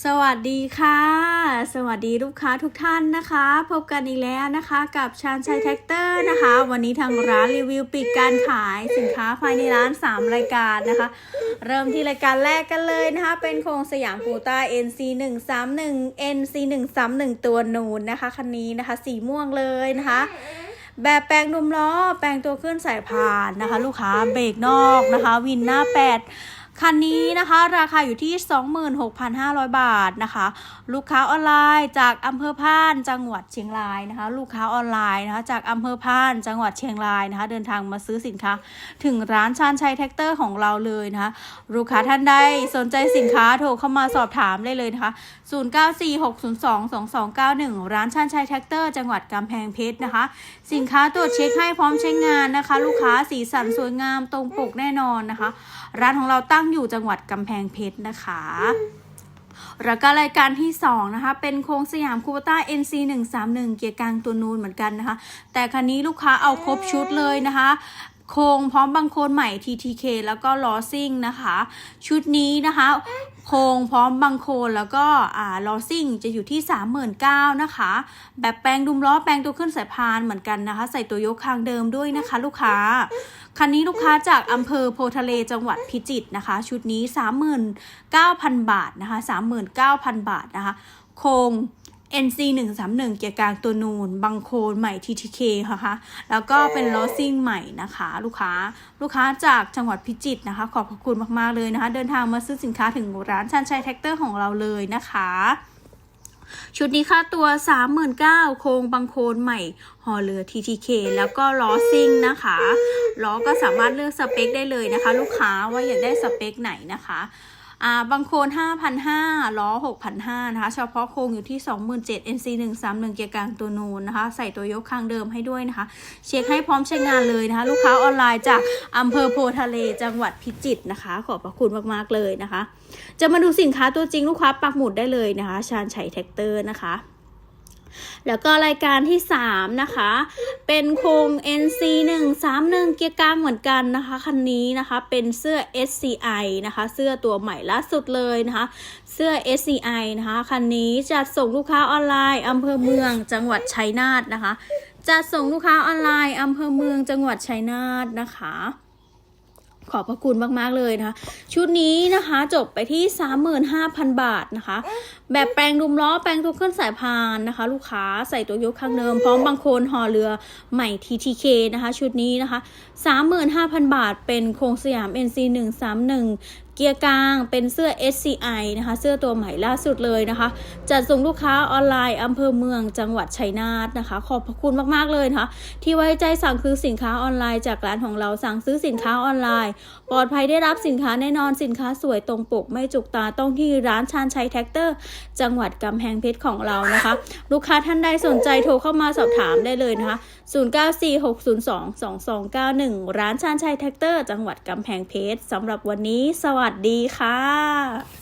สวัสดีค่ะ สวัสดีลูกค้าทุกท่านนะคะ พบกันอีกแล้วนะคะกับชาญชัยแท็กเตอร์นะคะ วันนี้ทางร้านรีวิวปิดการขายสินค้าภายในร้าน 3 รายการนะคะ เริ่มที่รายการแรกกันเลยนะคะ เป็นโครงสยามปูต้า NC 1 3 1 NC 1 3 1ตัวนูนนะคะคันนี้นะคะ สีม่วงเลยนะคะแบบแปลงดุมล้อ แปลงตัวขึ้นสายพานนะคะ ลูกค้าเบรกนอกนะคะ วินหน้า 8 คันนี้นะคะราคาอยู่ที่ 26,500 บาทนะคะ ลูกค้าออนไลน์จากอำเภอพานจังหวัดเชียงรายนะคะ ลูกค้าออนไลน์นะคะจากอำเภอพานจังหวัดเชียงรายนะคะ เดินทางมาซื้อสินค้า ถึงร้านชานชัยแท็กเตอร์ของเราเลยนะคะ ลูกค้าท่านใดสนใจสินค้าโทรเข้ามาสอบถามได้เลยนะคะ 0946022291 ร้านชานชัยแท็กเตอร์จังหวัดกำแพงเพชรนะคะ สินค้าตรวจเช็คให้พร้อมใช้งานนะคะ ลูกค้าสีสันสวยงามตรงปกแน่นอนนะคะ ร้านของเราตั้ง้งอยู่จังหวัดกำแพงเพชรนะคะ แล้วก็รายการที่ 2 นะคะ เป็นโครงสยามคูปต้า NC 131เกียร์กลางตัวนูนเหมือนกันนะคะ แต่คันนี้ลูกค้าเอาครบชุดเลยนะคะ โครงพร้อมบังโคนใหม่ TTK แล้วก็ล้อซิ่งนะคะ ชุดนี้นะคะ โครงพร้อมบังโคนแล้วก็อ่าล้อซิ่งจะอยู่ที่ 39,000นะคะ แบบแปลงดุมล้อแปลงตัวขึ้นสายพานเหมือนกันนะคะ ใส่ตัวยกคางเดิมด้วยนะคะ ลูกค้า คันนี้ลูกค้าจากอำเภอโพทะเลจังหวัดพิจิตรนะคะ ชุดนี้ 39,000 บาทนะคะ 39,000 บาทนะคะ โครง NC 131เกียร์กลางตัวนูนบังโคลนใหม่ TTK นะคะแล้วก็เป็นล้อซิ่งใหม่นะคะ ลูกค้าลูกค้าจากจังหวัดพิจิตรนะคะ ขอบพระคุณมากๆเลยนะคะ เดินทางมาซื้อสินค้าถึงร้านชันชัยแท็กเตอร์ของเราเลยนะคะชุดนี้ค่าตัว 39,000โครงบังโคลนใหม่ห่อเรือ TTK แล้วก็ล้อซิ่งนะคะล้อก็สามารถเลือกสเปคได้เลยนะคะ ลูกค้าว่าอยากได้สเปคไหนนะคะ อ่าบางโคลน5,500ล้อ6,500นะคะ เฉพาะโครงอยู่ที่ 27,000 NC 131เกียร์กลางตัวนูนนะคะ ใส่ตัวยกคางเดิมให้ด้วยนะคะ เช็คให้พร้อมใช้งานเลยนะคะ ลูกค้าออนไลน์จากอำเภอโพทะเลจังหวัดพิจิตรนะคะ ขอบพระคุณมากๆเลยนะคะ จะมาดูสินค้าตัวจริงลูกค้าปักหมุดได้เลยนะคะ ชาญชัยแท็กเตอร์นะคะ แล้วก็รายการที่ 3 นะคะ เป็นโครง NC 1 3 1เกียร์กลางเหมือนกันนะคะ คันนี้นะคะเป็นเสื้อ SCI นะคะ เสื้อตัวใหม่ล่าสุดเลยนะคะ เสื้อ SCI นะคะ คันนี้จัดส่งลูกค้าออนไลน์อำเภอเมืองจังหวัดชัยนาทนะคะจัดส่งลูกค้าออนไลน์อำเภอเมืองจังหวัดชัยนาทนะคะ ขอบพระคุณมาก ๆ เลยนะคะ ชุดนี้นะคะจบไปที่ 35,000 บาทนะคะ แบบแปลงดุมล้อแปลงตัวเคลื่อนสายพานนะคะ ลูกค้าใส่ตัวยกข้างเดิม พร้อมบางโคลนห่อเรือใหม่ TTK นะคะ ชุดนี้นะคะ 35,000 บาทเป็นโครงสยาม NC 131เกียร์กลางเป็นเสื้อ SCI นะคะ เสื้อตัวใหม่ล่าสุดเลยนะคะ จัดส่งลูกค้าออนไลน์อำเภอเมืองจังหวัดชัยนาทนะคะ ขอบพระคุณมาก ๆ เลยนะคะ ที่ไว้ใจสั่งซื้อสินค้าออนไลน์จากร้านของเราสั่งซื้อสินค้าออนไลน์ ปลอดภัยได้รับสินค้าแน่นอนสินค้าสวยตรงปก ไม่จุกตาต้องที่ร้านชานชัยแท็กเตอร์ จังหวัดกำแพงเพชรของเรานะคะ ลูกค้าท่านใดสนใจโทรเข้ามาสอบถามได้เลยนะคะ 0946022291 ร้านชานชัยแท็กเตอร์ จังหวัดกำแพงเพชรสำหรับวันนี้ สวัสดีค่ะ